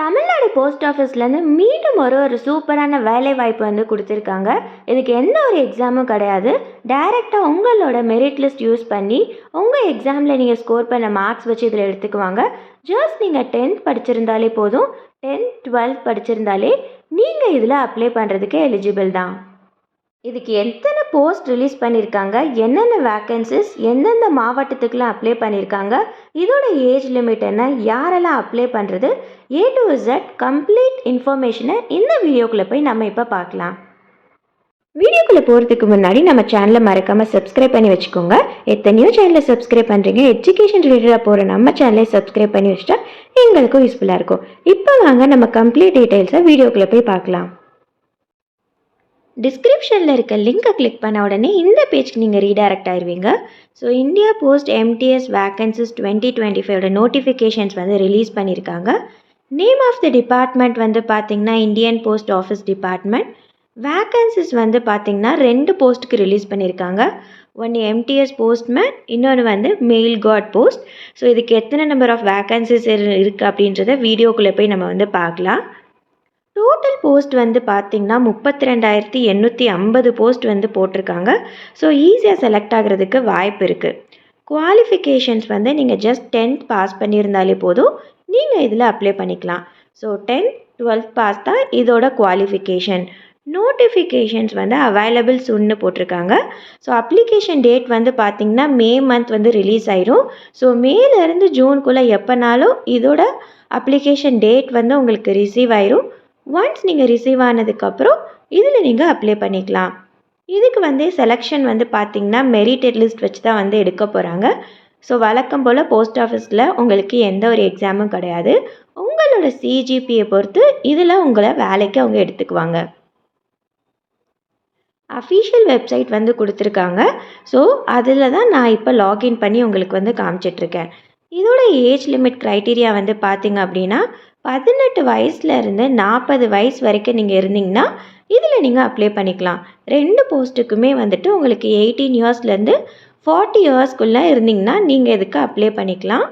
Tamil Nadu post ஆஃபீஸ்லேருந்து மீண்டும் ஒரு ஒரு சூப்பரான வேலை வாய்ப்பு வந்து கொடுத்துருக்காங்க. இதுக்கு எந்த ஒரு எக்ஸாமும் கிடையாது. டைரெக்டாக உங்களோட மெரிட் லிஸ்ட் யூஸ் பண்ணி உங்கள் எக்ஸாமில் நீங்கள் ஸ்கோர் பண்ண மார்க்ஸ் வச்சு இதில் எடுத்துக்குவாங்க. ஜஸ்ட் நீங்கள் டென்த் படிச்சிருந்தாலே போதும். டென்த் டுவெல்த் படிச்சிருந்தாலே நீங்கள் இதில் அப்ளை பண்ணுறதுக்கு எலிஜிபிள் தான். இதுக்கு எத்தனை போஸ்ட் ரிலீஸ் பண்ணியிருக்காங்க என்னென்ன வேக்கன்சிஸ் எந்தெந்த மாவட்டத்துக்குலாம் அப்ளை பண்ணியிருக்காங்க இதோட ஏஜ் லிமிட் என்ன யாரெல்லாம் அப்ளை பண்ணுறது ஏ டு இசட் கம்ப்ளீட் இன்ஃபர்மேஷனை இந்த வீடியோக்குள்ளே போய் நம்ம இப்போ பார்க்கலாம். வீடியோக்குள்ளே போகிறதுக்கு முன்னாடி நம்ம சேனலை மறக்காமல் சப்ஸ்கிரைப் பண்ணி வச்சுக்கோங்க. எத்தனையோ சேனலை சப்ஸ்கிரைப் பண்ணுறீங்க எஜுகேஷன் ரிலேட்டடாக போகிற நம்ம சேனலை சப்ஸ்கிரைப் பண்ணி வச்சுட்டா எங்களுக்கும் யூஸ்ஃபுல்லாக இருக்கும். இப்போ வாங்க நம்ம கம்ப்ளீட் டீட்டெயில்ஸை வீடியோக்குள்ளே போய் பார்க்கலாம். டிஸ்கிரிப்ஷனில் இருக்க லிங்கை கிளிக் பண்ண உடனே இந்த பேஜ்க்கு நீங்கள் ரீடைரக்ட் ஆயிடுவீங்க so India post MTS vacancies twenty twenty ஃபைவோட notifications வந்து ரிலீஸ் பண்ணியிருக்காங்க நேம் ஆஃப் த டிபார்ட்மெண்ட் வந்து பார்த்தீங்கன்னா Indian post office department vacancies வந்து பார்த்திங்கன்னா ரெண்டு போஸ்ட்டுக்கு ரிலீஸ் பண்ணியிருக்காங்க ஒன்று எம்டிஎஸ் போஸ்ட்மேன் இன்னொன்று வந்து மெயில் காட் போஸ்ட் ஸோ இதுக்கு எத்தனை நம்பர் ஆஃப் வேக்கன்சிஸ் இருக்குது அப்படின்றத வீடியோக்குள்ளே போய் நம்ம வந்து பார்க்கலாம். டோட்டல் போஸ்ட் வந்து பார்த்திங்கன்னா முப்பத்தி ரெண்டாயிரத்தி எண்ணூற்றி ஐம்பது போஸ்ட் வந்து போட்டிருக்காங்க. ஸோ ஈஸியாக செலக்ட் ஆகிறதுக்கு வாய்ப்பு இருக்குது குவாலிஃபிகேஷன்ஸ் வந்து நீங்கள் ஜஸ்ட் டென்த் பாஸ் பண்ணியிருந்தாலே போதும். நீங்கள் இதில் அப்ளை பண்ணிக்கலாம். ஸோ டென்த் டுவெல்த் பாஸ் தான் இதோட குவாலிஃபிகேஷன் நோட்டிஃபிகேஷன்ஸ் வந்து அவைலபிள் சுன்னு போட்டிருக்காங்க. ஸோ அப்ளிகேஷன் டேட் வந்து பார்த்திங்கன்னா மே மந்த் வந்து ரிலீஸ் ஆயிரும். ஸோ மேலேருந்து ஜூனுக்குள்ளே எப்போனாலும் இதோட அப்ளிகேஷன் டேட் வந்து உங்களுக்கு ரிசீவ் ஆயிரும். ஒன்ஸ் நீங்கள் ரிசீவ் ஆனதுக்கப்புறம் இதில் நீங்கள் அப்ளை பண்ணிக்கலாம். இதுக்கு வந்து செலெக்ஷன் வந்து பார்த்திங்கன்னா மெரிட்டட் லிஸ்ட் வச்சு தான் வந்து எடுக்க போகிறாங்க ஸோ வழக்கம் போல் போஸ்ட் ஆஃபீஸில் உங்களுக்கு எந்த ஒரு எக்ஸாமும் கிடையாது. உங்களோட சிஜிபியை பொறுத்து இதில் உங்களை வேலைக்கு அவங்க எடுத்துக்குவாங்க. அஃபீஷியல் வெப்சைட் வந்து கொடுத்துருக்காங்க. ஸோ அதில் தான் நான் இப்போ லாகின் பண்ணி உங்களுக்கு வந்து காமிச்சிட்ருக்கேன் இதோட ஏஜ் லிமிட் க்ரைட்டீரியா வந்து பார்த்தீங்க அப்படின்னா பதினெட்டு வயசுலேருந்து நாற்பது வயசு வரைக்கும் நீங்கள் இருந்தீங்கன்னா இதில் நீங்கள் அப்ளை பண்ணிக்கலாம். ரெண்டு போஸ்ட்டுக்குமே வந்துட்டு உங்களுக்கு எயிட்டீன் இயர்ஸ்லேருந்து ஃபார்ட்டி இயர்ஸ்க்குள்ளே இருந்தீங்கன்னா நீங்கள் இதுக்கு அப்ளை பண்ணிக்கலாம்.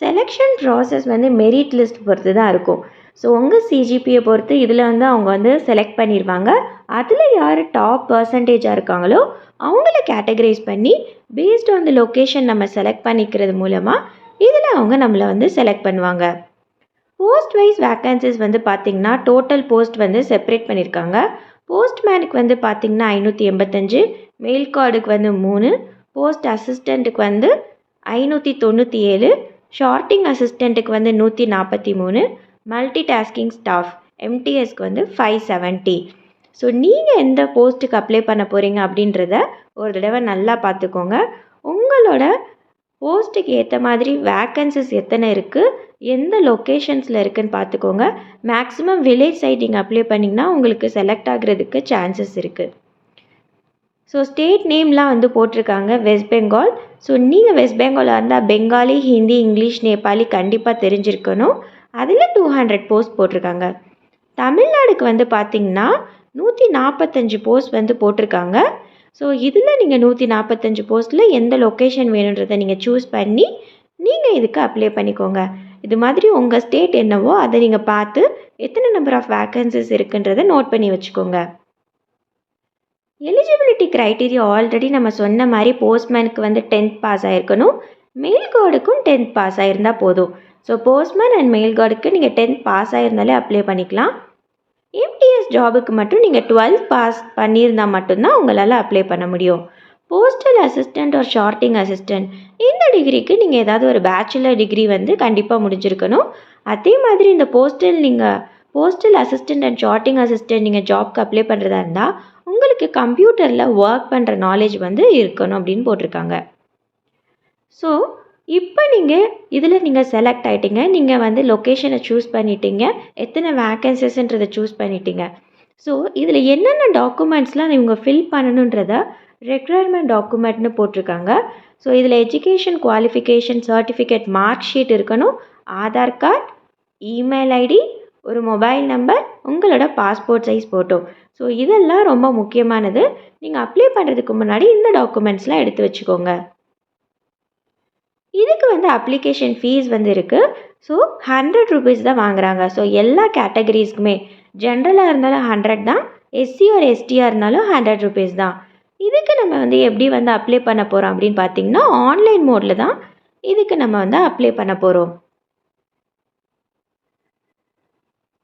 செலெக்ஷன் ப்ராசஸ் வந்து மெரிட் லிஸ்ட் பொறுத்து தான் இருக்கும் ஸோ உங்கள் சிஜிபியை பொறுத்து இதில் வந்து அவங்க வந்து செலக்ட் பண்ணிடுவாங்க அதில் யார் டாப் பர்சன்டேஜாக இருக்காங்களோ அவங்கள கேட்டகரைஸ் பண்ணி பேஸ்ட் ஆன் த லொக்கேஷன் நம்ம செலக்ட் பண்ணிக்கிறது மூலமாக இதில் அவங்க நம்மளை வந்து செலக்ட் பண்ணுவாங்க. போஸ்ட் வைஸ் வேக்கன்சிஸ் வந்து பார்த்திங்கன்னா டோட்டல் போஸ்ட் வந்து செப்பரேட் பண்ணியிருக்காங்க போஸ்ட்மேனுக்கு வந்து பார்த்திங்கன்னா ஐநூற்றி எண்பத்தஞ்சு மெயில் கார்டுக்கு வந்து மூணு போஸ்ட் அசிஸ்டண்ட்டுக்கு வந்து ஐநூற்றி தொண்ணூற்றி ஏழு ஷார்ட்டிங் அசிஸ்டண்ட்டுக்கு வந்து நூற்றி நாற்பத்தி மூணு மல்டி டாஸ்கிங் ஸ்டாஃப் எம்டிஎஸ்க்கு வந்து ஃபைவ் செவன்ட்டி ஸோ நீங்கள் எந்த போஸ்ட்டுக்கு அப்ளை பண்ண போகிறீங்க அப்படின்றத ஒரு தடவை நல்லா பார்த்துக்கோங்க உங்களோட போஸ்ட்டுக்கு ஏற்ற மாதிரி வேக்கன்சிஸ் எத்தனை இருக்குது எந்த லொக்கேஷன்ஸில் இருக்குதுன்னு பார்த்துக்கோங்க. மேக்ஸிமம் வில்லேஜ் சைட் நீங்கள் அப்ளை பண்ணிங்கன்னா உங்களுக்கு செலக்ட் ஆகிறதுக்கு சான்சஸ் இருக்குது ஸோ ஸ்டேட் நேம்லாம் வந்து போட்டிருக்காங்க வெஸ்ட் பெங்கால் ஸோ நீங்கள் வெஸ்ட் பெங்காலாக இருந்தால் பெங்காலி ஹிந்தி இங்கிலீஷ் நேபாளி கண்டிப்பாக தெரிஞ்சிருக்கணும். அதில் டூ ஹண்ட்ரட் போஸ்ட் போட்டிருக்காங்க. தமிழ்நாடுக்கு வந்து பார்த்திங்கன்னா நூற்றி நாற்பத்தஞ்சு போஸ்ட் வந்து போட்டிருக்காங்க. ஸோ இதில் நீங்கள் நூற்றி நாற்பத்தஞ்சு போஸ்ட்டில் எந்த லொக்கேஷன் வேணுன்றதை நீங்கள் சூஸ் பண்ணி நீங்கள் இதுக்கு அப்ளை பண்ணிக்கோங்க. இது மாதிரி உங்கள் ஸ்டேட் என்னவோ அதை நீங்கள் பார்த்து எத்தனை நம்பர் ஆஃப் வேக்கன்சிஸ் இருக்குன்றதை நோட் பண்ணி வச்சுக்கோங்க. எலிஜிபிலிட்டி க்ரைட்டீரியா ஆல்ரெடி நம்ம சொன்ன மாதிரி போஸ்ட்மேனுக்கு வந்து டென்த் பாஸ் ஆகிருக்கணும் மெயில் கார்டுக்கும் டென்த் பாஸ் ஆகிருந்தால் போதும். ஸோ போஸ்ட்மேன் அண்ட் மெயில் கார்டுக்கு நீங்கள் டென்த் பாஸ் ஆகிருந்தாலே அப்ளை பண்ணிக்கலாம். எம்டிஎஸ் ஜாபுக்கு மட்டும் நீங்கள் டுவெல்த் பாஸ் பண்ணியிருந்தால் மட்டும்தான் உங்களால் அப்ளை பண்ண முடியும். போஸ்டல் அசிஸ்டண்ட் ஒரு ஷார்ட்டிங் அசிஸ்டண்ட் இந்த டிகிரிக்கு நீங்கள் ஏதாவது ஒரு பேச்சுலர் டிகிரி வந்து கண்டிப்பாக முடிஞ்சிருக்கணும். அதே மாதிரி இந்த போஸ்டல் நீங்கள் postal assistant and sorting assistant நீங்கள் ஜாப்க்கு அப்ளை பண்ணுறதா இருந்தால் உங்களுக்கு கம்ப்யூட்டரில் ஒர்க் பண்ணுற நாலேஜ் வந்து இருக்கணும் அப்படின்னு போட்டிருக்காங்க. ஸோ இப்போ நீங்கள் இதில் நீங்கள் செலக்ட் ஆகிட்டீங்க நீங்கள் வந்து லொக்கேஷனை சூஸ் பண்ணிட்டீங்க. எத்தனை வேக்கன்சிஸ்ன்றதை சூஸ் பண்ணிட்டீங்க. ஸோ இதில் என்னென்ன டாக்குமெண்ட்ஸ்லாம் இவங்க ஃபில் பண்ணணுன்றத ரெக்குயர்மெண்ட் டாக்குமெண்ட்னு போட்டிருக்காங்க. ஸோ இதில் education qualification certificate mark sheet இருக்கணும். ஆதார் கார்டு இமெயில் ஐடி ஒரு மொபைல் நம்பர் உங்களோட பாஸ்போர்ட் சைஸ் ஃபோட்டோ ஸோ இதெல்லாம் ரொம்ப முக்கியமானது. நீங்கள் அப்ளை பண்ணுறதுக்கு முன்னாடி இந்த டாக்குமெண்ட்ஸ்லாம் எடுத்து வச்சுக்கோங்க. இதுக்கு வந்து அப்ளிகேஷன் ஃபீஸ் வந்து இருக்குது ஸோ ஹண்ட்ரட் ருபீஸ் தான் வாங்குறாங்க. ஸோ எல்லா கேட்டகரிஸ்க்குமே ஜென்ரலாக இருந்தாலும் ஹண்ட்ரட் தான். எஸ்சி ஒரு எஸ்டியாக இருந்தாலும் ஹண்ட்ரட் ருபீஸ் தான். இதுக்கு நம்ம வந்து எப்படி வந்து அப்ளை பண்ண போகிறோம் அப்படின்னு பார்த்தீங்கன்னா ஆன்லைன் மோடில் தான் இதுக்கு நம்ம வந்து அப்ளை பண்ண போகிறோம்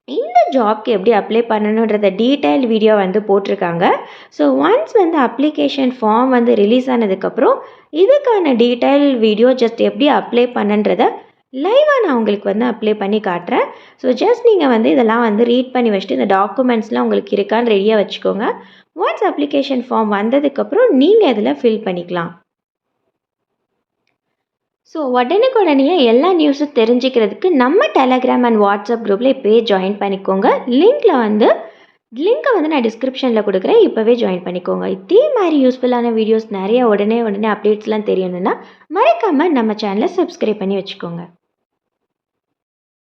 இந்த ஜாப்க்கு எப்படி அப்ளை பண்ணணுன்றத டீட்டெயில் வீடியோ வந்து போட்டிருக்காங்க. ஸோ ஒன்ஸ் வந்து அப்ளிகேஷன் ஃபார்ம் வந்து ரிலீஸ் ஆனதுக்கப்புறம் இதுக்கான டீட்டெயில் வீடியோ ஜஸ்ட் எப்படி அப்ளை பண்ணுன்றத லைவாக நான் உங்களுக்கு வந்து அப்ளை பண்ணி காட்டுறேன். ஸோ ஜஸ்ட் நீங்கள் வந்து இதெல்லாம் வந்து ரீட் பண்ணி வச்சுட்டு இந்த டாக்குமெண்ட்ஸ்லாம் உங்களுக்கு இருக்கான்னு ரெடியாக வச்சுக்கோங்க. ஒன்ஸ் அப்ளிகேஷன் ஃபார்ம் வந்ததுக்கப்புறம் நீங்கள் இதில் ஃபில் பண்ணிக்கலாம். ஸோ உடனுக்குடனே எல்லா நியூஸும் தெரிஞ்சுக்கிறதுக்கு நம்ம டெலகிராம் அண்ட் வாட்ஸ்அப் குரூப்பில் இப்போயே ஜாயின் பண்ணிக்கோங்க. லிங்க்கில் வந்து லிங்க்கை வந்து நான் டிஸ்கிரிப்ஷனில் கொடுக்குறேன். இப்போவே ஜாயின் பண்ணிக்கோங்க. இதே மாதிரி யூஸ்ஃபுல்லான வீடியோஸ் நிறைய உடனே உடனே அப்டேட்ஸ்லாம் தெரியணும்னா மறக்காமல் நம்ம சேனலை சப்ஸ்கிரைப் பண்ணி வச்சுக்கோங்க.